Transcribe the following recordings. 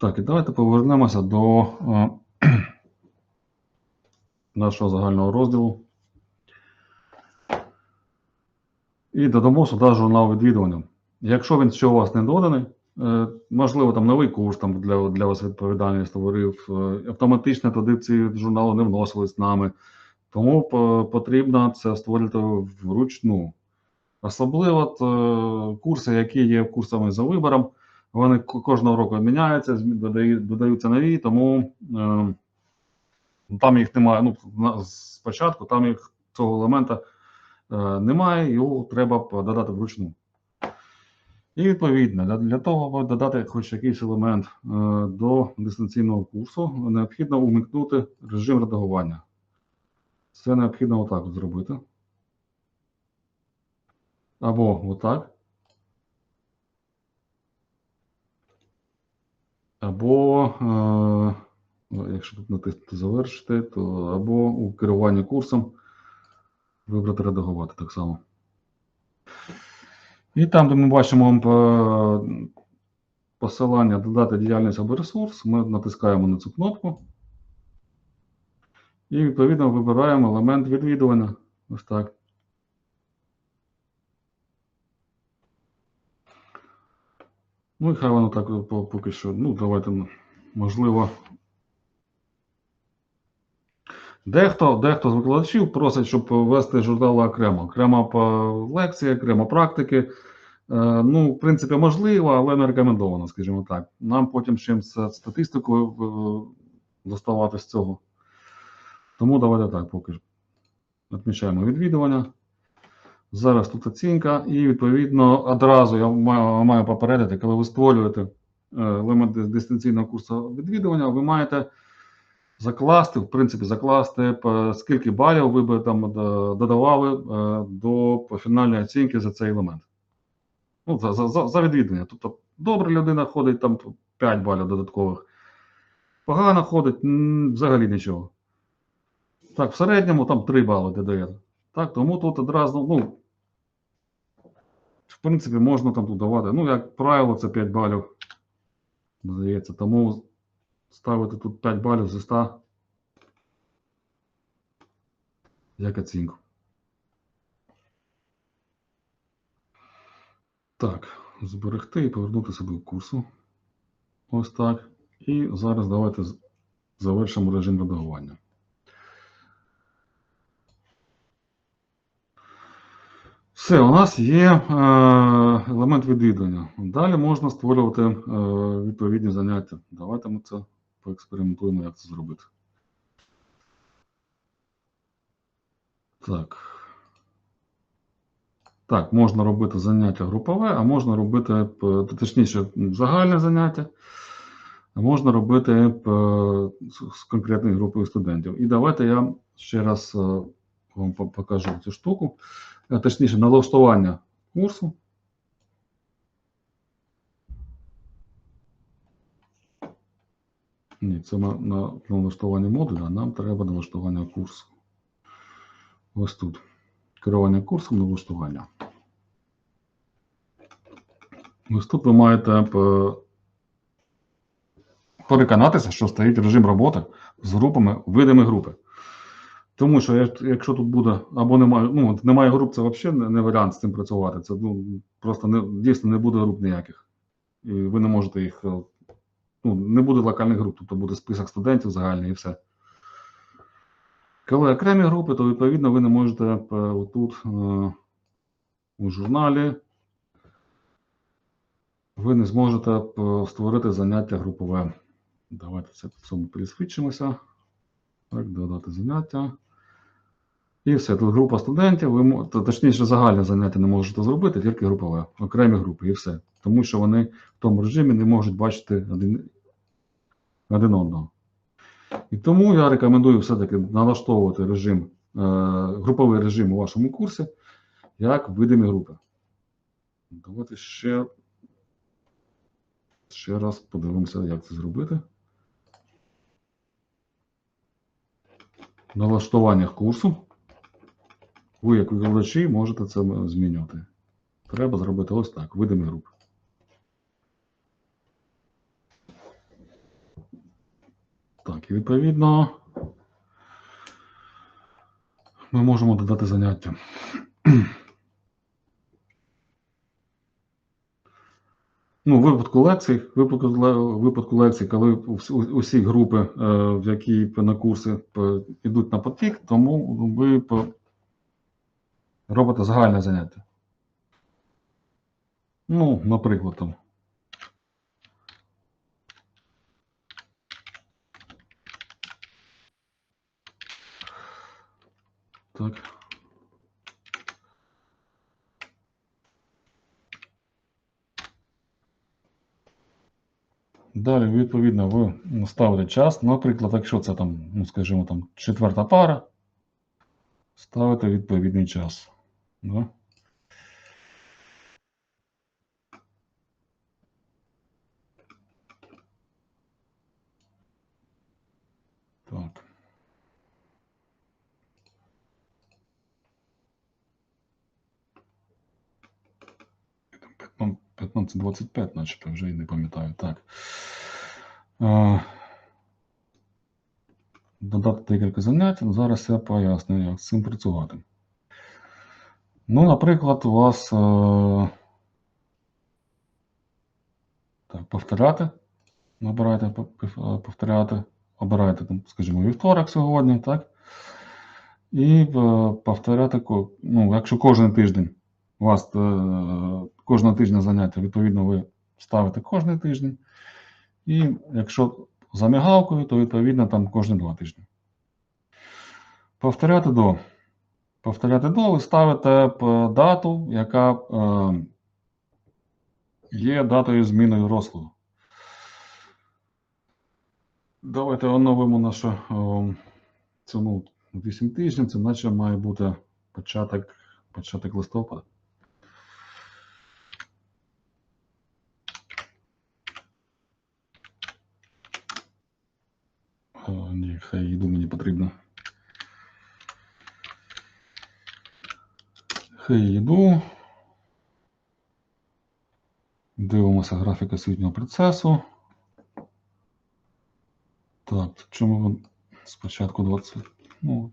Так, і давайте повернемося до е, нашого загального розділу. І додамо сюди журнал відвідування. Якщо він ще у вас не доданий, е, можливо, там новий курс там для, для вас відповідальний створив, е, автоматично туди ці журнали не вносились нами. Тому по- потрібно це створити вручну. Особливо курси, які є курсами за вибором, вони кожного року міняються, додаються нові, тому е, там їх немає. Ну, спочатку там їх цього елемента е, немає, його треба додати вручну. І відповідно, для, для того, аби додати хоч якийсь елемент е, до дистанційного курсу, необхідно умикнути режим редагування. Це необхідно отак зробити. Або отак. Або, е, ну, якщо тут натиснути завершити, то або у керуванні курсом вибрати редагувати так само. І там, де ми бачимо е, посилання додати діяльність або ресурс, ми натискаємо на цю кнопку. І відповідно вибираємо елемент відвідування. Ось так. Ну і хай воно так поки що. Ну, давайте, ну, можливо. Дехто, дехто з викладачів просить, щоб вести журнали окремо. Окремо по лекції, окремо практики. Е, Ну, в принципі, можливо, але не рекомендовано, скажімо так. Нам потім чимось статистикою е, доставати з цього. Тому давайте так поки. Відмічаємо відвідування. Зараз тут оцінка, і відповідно одразу я маю, маю попередити, коли ви створюєте е, елемент дистанційного курсу відвідування, ви маєте закласти, в принципі, закласти, скільки балів ви би там додавали е, до фінальної оцінки за цей елемент. Ну, за, за, за відвідування. Тобто, добра людина ходить там 5 балів додаткових. Погано ходить, взагалі нічого. Так, в середньому там 3 бали додає. Так, тому тут одразу, ну, в принципі, можна там додавати. Ну, як правило, це 5 балів. Здається, тому ставити тут 5 балів зі 100 як оцінку. Так, зберегти і повернутися до курсу. Ось так. І зараз давайте завершимо режим редагування. Все, у нас є е, елемент відвідування. Далі можна створювати е, відповідні заняття. Давайте ми це поекспериментуємо, як це зробити. Так. Так, можна робити заняття групове, а можна робити, е, точніше, загальне заняття, а можна робити з- конкретною групою студентів. І давайте я ще раз вам покажу цю штуку, точніше, налаштування курсу. Ні, це на, на налаштування модуля, а нам треба налаштування курсу. Ось тут. Керування курсом налаштування. Ось тут ви маєте е, переконатися, що стоїть режим роботи з групами, видами групи. Тому що якщо тут буде або немає, ну немає груп, це взагалі не, не варіант з цим працювати. Це ну, просто не, дійсно не буде груп ніяких. І ви не можете їх. е, Ну, не буде локальних груп, тобто буде список студентів загальний і все. Коли окремі групи, то відповідно ви не можете е, тут е, у журналі ви не зможете створити заняття групове. Давайте це цьому пересвідчимося. Так, додати заняття. І все. Тут група студентів, ви точніше, загальне заняття не можете зробити, тільки групове, окремі групи, і все. Тому що вони в тому режимі не можуть бачити один, один одного. І тому я рекомендую все-таки налаштовувати режим, е, груповий режим у вашому курсі як видимі групи. Давайте ще, ще раз подивимося, як це зробити. В налаштуваннях курсу. Ви, як викладачі, можете це змінювати. Треба зробити ось так: видимі групи. і відповідно ми можемо додати заняття. Ну, випадку лекцій, випадку, випадку лекцій, коли усі групи, е, в які на курси йдуть на потік, тому ви робите загальне заняття. Ну, наприклад, там. Так. Далі, відповідно, ви ставите час. Наприклад, якщо це там, ну, скажімо, там четверта пара, ставите відповідний час. Да? Так. Там 15-25, начебто, вже і не пам'ятаю. Так. Е, Додати декілька занять. Зараз я поясню, як з цим працювати. Ну, наприклад, у вас е, так, повторяти. Набирайте е, повторяти. Обирайте, там, скажімо, вівторок сьогодні, так? І е, повторяти, ну, якщо кожен тиждень у вас кожного тижня заняття, відповідно, ви ставите кожен тиждень. І якщо за мігалкою, то відповідно там кожні два тижні. Повторяти до. Повторяти до, ви ставите дату, яка е, є датою зміною розкладу. Давайте оновимо нашу е, цьому 8 тижнів, це наче має бути початок, початок листопада. О, ні, хай йду мені потрібно. Йду. Дивимося графік освітнього процесу. Так, чому спочатку 20. Ну,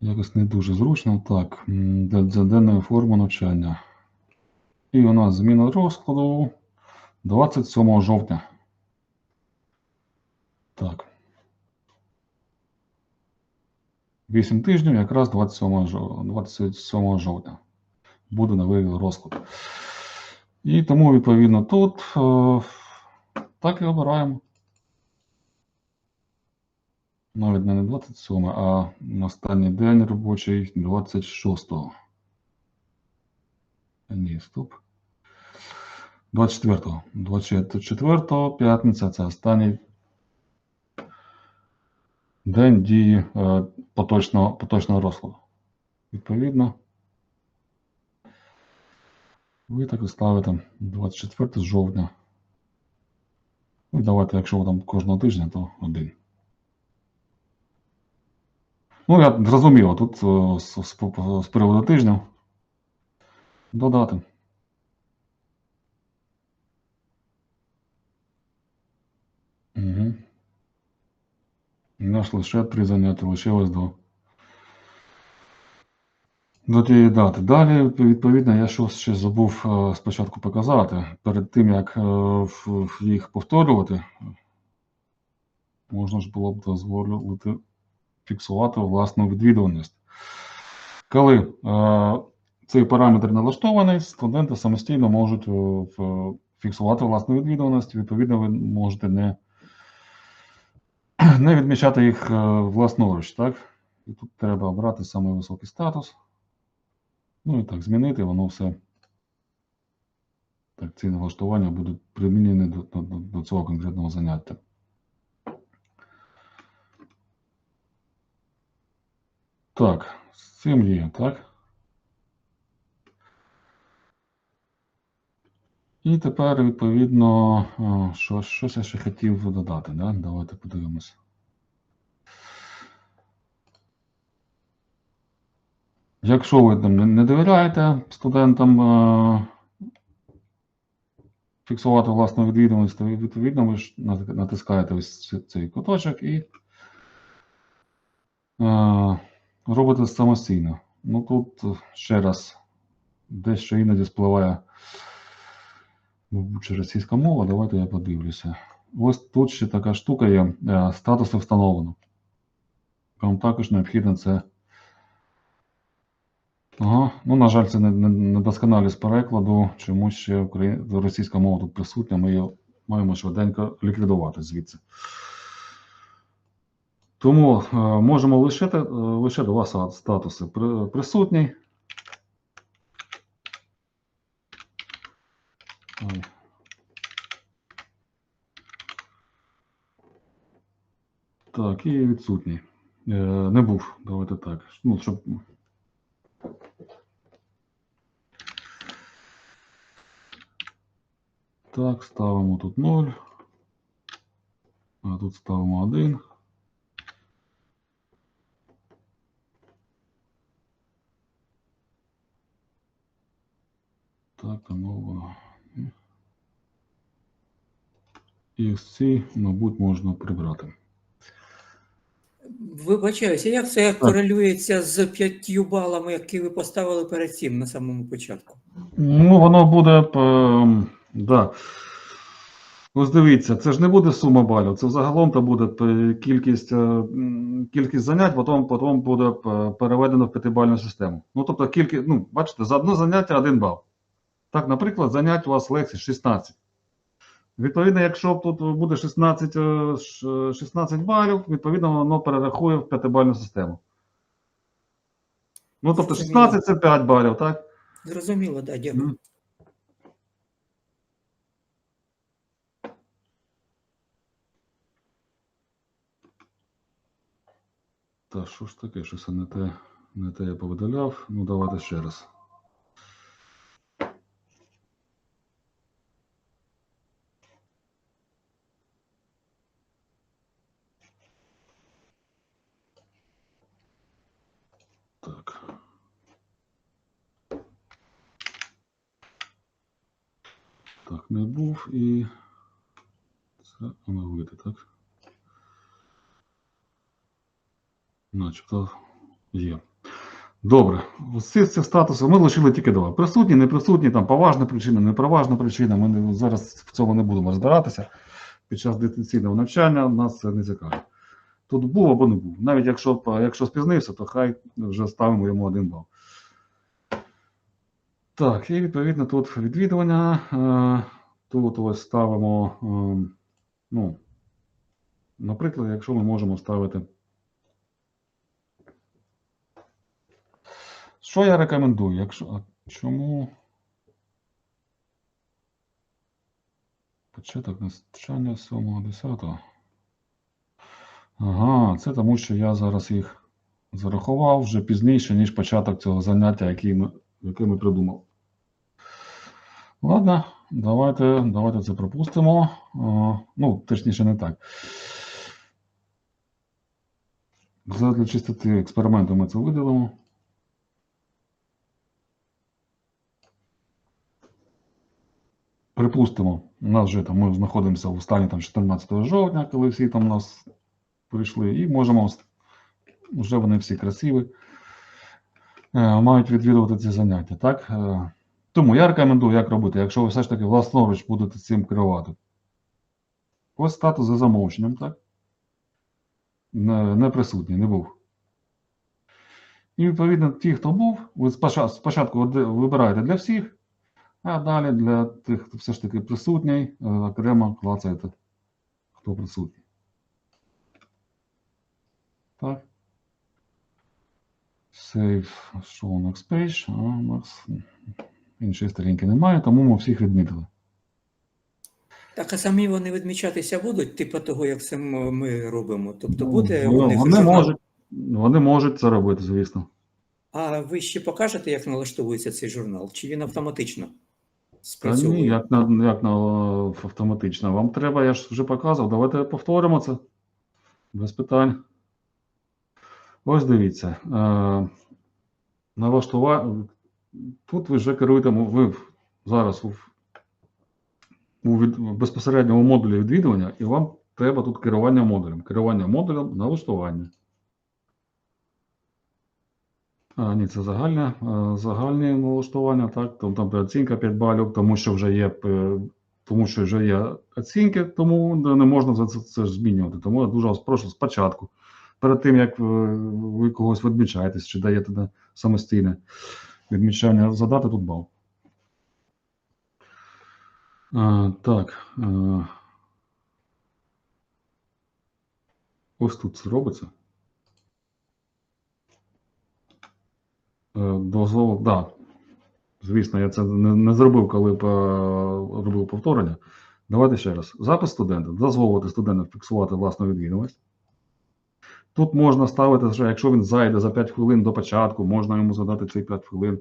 якось не дуже зручно. Так, для денної форми навчання. І у нас зміна розкладу 27 жовтня. Так. 8 тижнів, якраз 27 жов- 27 жовтня. Буде новий розклад. І тому, відповідно, тут е, так і обираємо. Навіть не 27, а на останній день робочий 26. Ні, стоп. 24. 24 п'ятниця це останній день дії е, поточного, поточного розкладу. Відповідно, ви так і ставите 24 жовтня. Ну, давайте, якщо там кожного тижня, то один. Ну, я зрозуміло, тут е, з, з, з приводу тижня додати. Нас лише три заняття лишилось до, до тієї дати. Далі, відповідно, я щось ще забув е, спочатку показати. Перед тим, як е, їх повторювати, можна ж було б дозволити фіксувати власну відвідуваність. Коли е, цей параметр налаштований, студенти самостійно можуть фіксувати власну відвідуваність. Відповідно, ви можете не, не відмічати їх е, власноруч. Так? І тут треба обрати самий високий статус. Ну і так, змінити, воно все. Так, ці налаштування будуть примінені до, до, до- цього конкретного заняття. Так, є, так? І тепер, відповідно, що, щось я ще хотів додати, да? Давайте подивимось. Якщо ви там не- довіряєте студентам, фіксувати власну відвідуваність, то відповідно ви ж натискаєте ось цей куточок і робите самостійно. Ну тут ще раз дещо іноді спливає чи російська мова. Давайте я подивлюся. Ось тут ще така штука є. е, Статуси встановлено. Вам також необхідно це. Ага, ну, на жаль, це не- не- недосконалість перекладу. Чомусь ще украї... російська мова тут присутня. Ми її маємо швиденько ліквідувати звідси. Тому е, можемо лишити, е, лишити у вас а, статуси при- присутній. Так, і відсутній. Е, не був. Давайте так. Ну, щоб... Так, ставимо тут 0. А тут ставимо 1. Так, а ну. І ці, мабуть, можна прибрати. Вибачаюся, як це корелюється з п'ятью балами, які ви поставили перед цим на самому початку? Ну, воно буде. ем, Да. Ось дивіться, це ж не буде сума балів, це взагалом то буде кількість, е, кількість занять, потім, потім буде переведено в п'ятибальну систему. Ну, тобто, кількість, ну, бачите, за одне заняття один бал. Так, наприклад, занять у вас лекцій 16. Відповідно, якщо тут буде 16, е, 16 балів, відповідно, воно перерахує в п'ятибальну систему. Ну, тобто, 16 це 5 балів, так? Зрозуміло, так, дякую. Мгм. Та що ж таке, щось не те, не те я повидаляв. Ну, давайте ще раз. Так, не був і це оновити, так? Начебто є. Добре. Цих цих статусів ми лишили тільки два. Присутні, не присутні, там поважна причина, неповажна причина. Ми зараз в цьому не будемо розбиратися. Під час дистанційного навчання нас це не цікавить. Тут був або не був. Навіть якщо, якщо спізнився, то хай вже ставимо йому один бал. Так, і відповідно тут відвідування. Е, Тут ось ставимо, е, ну, наприклад, якщо ми можемо ставити. Що я рекомендую? Якщо, а чому? Початок навчання 7-10. Ага, це тому, що я зараз їх зарахував вже пізніше, ніж початок цього заняття, який ми, яке ми придумали. Ладно, давайте, давайте це пропустимо. Ну, точніше, не так. Для чистоти експерименту ми це видалимо. Припустимо, у нас вже там ми знаходимося в стані там 14 жовтня, коли всі там у нас прийшли, і можемо вже вони всі красиві, е, мають відвідувати ці заняття. Так? Тому я рекомендую, як робити, якщо ви все ж таки власноруч будете цим керувати. Ось статус за замовченням, так? Не, не присутній, не був. І відповідно, ті, хто був, ви спочатку вибираєте для всіх, а далі для тих, хто все ж таки присутній, е, окремо клацаєте, хто присутній. Так. Save show next page. А, нас іншої сторінки немає, тому ми всіх відмітили. Так, а самі вони відмічатися будуть, типу того, як це ми робимо. Тобто Ну, буде вони, у них вони журнал. можуть, вони можуть це робити, звісно. А ви ще покажете, як налаштовується цей журнал? Чи він автоматично Та ні, як на як на автоматично. Вам треба, я ж вже показував. Давайте повторимо це. Без питань. Ось дивіться. Е, налаштува... Тут ви вже керуєте, ви зараз у у від, безпосередньо у модулі відвідування, і вам треба тут керування модулем. Керування модулем налаштування. А, ні, це загальне, е, загальні налаштування, так, там, там оцінка 5 балів, тому що вже є, е, тому що вже є оцінки, тому не можна це, це, змінювати. Тому я дуже вас прошу спочатку, перед тим, як ви когось відмічаєтесь чи даєте самостійне відмічання, задати тут бал. А, так. е, Ось тут це робиться. Е, Дозволок, да. Звісно, я це не, не зробив, коли по, робив повторення. Давайте ще раз. Запис студента. Дозволити студенту фіксувати власну відвідуваність. Тут можна ставити, що якщо він зайде за 5 хвилин до початку, можна йому задати ці 5 хвилин.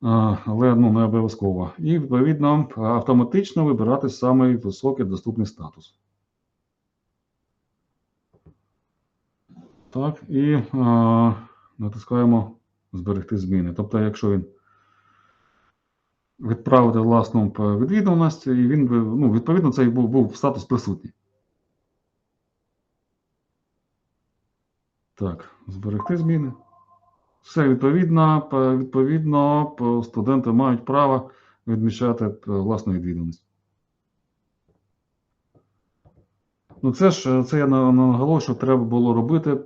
Але ну, не обов'язково. І відповідно автоматично вибирати самий високий доступний статус. Так, і е, натискаємо зберегти зміни. Тобто, якщо він відправити власну відвідуваність, і він ну, відповідно, цей був, був статус присутній. Так, зберегти зміни. Все відповідно, відповідно, студенти мають право відмічати власну відвідуваність. Ну, це ж це я на- наголошую, треба було робити е,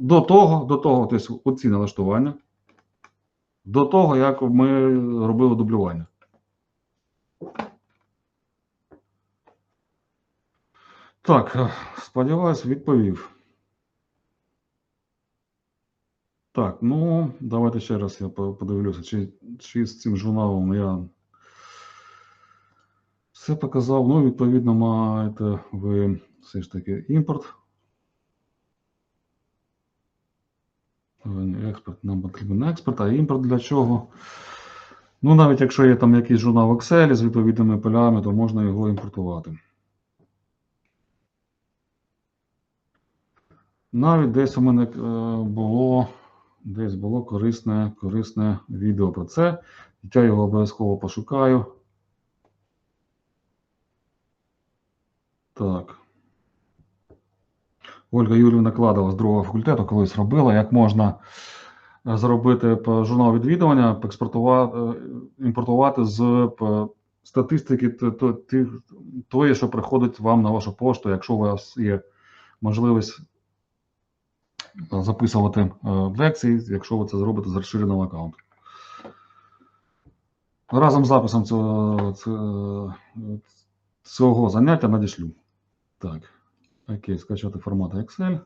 до того, до того, тобто оці налаштування, до того, як ми робили дублювання. Так, е, сподіваюсь, відповів. Так, ну, давайте ще раз я подивлюся, чи, чи з цим журналом я все показав. Ну, відповідно, маєте ви все ж таки імпорт. Експорт, нам потрібен експорт, а імпорт для чого? Ну, навіть якщо є там якийсь журнал Excel з відповідними полями, то можна його імпортувати. Навіть десь у мене е, було, десь було корисне, корисне відео про це. Я його обов'язково пошукаю. Так. Ольга Юрівна Кладова з другого факультету колись робила, як можна е, зробити журнал відвідування, експортувати, імпортувати з статистики тої, що приходить вам на вашу пошту, якщо у вас є можливість е, записувати е, лекції, якщо ви це зробите з розширеного аккаунту. Разом з записом цього, цього, заняття надішлю. Так. Окей, скачати формат Excel.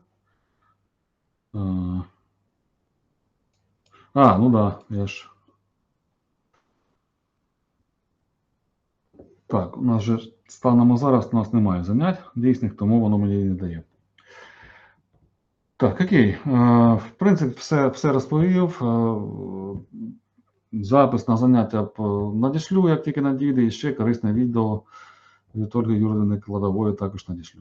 Е, А, ну да, я ж. Так, у нас же станемо зараз, у нас немає занять дійсних, тому воно мені не дає. Так, окей. Е, В принципі, все, все розповів. Е, Запис на заняття надішлю, як тільки надійде, і ще корисне відео від Ольги Юридини Кладової також надішлю.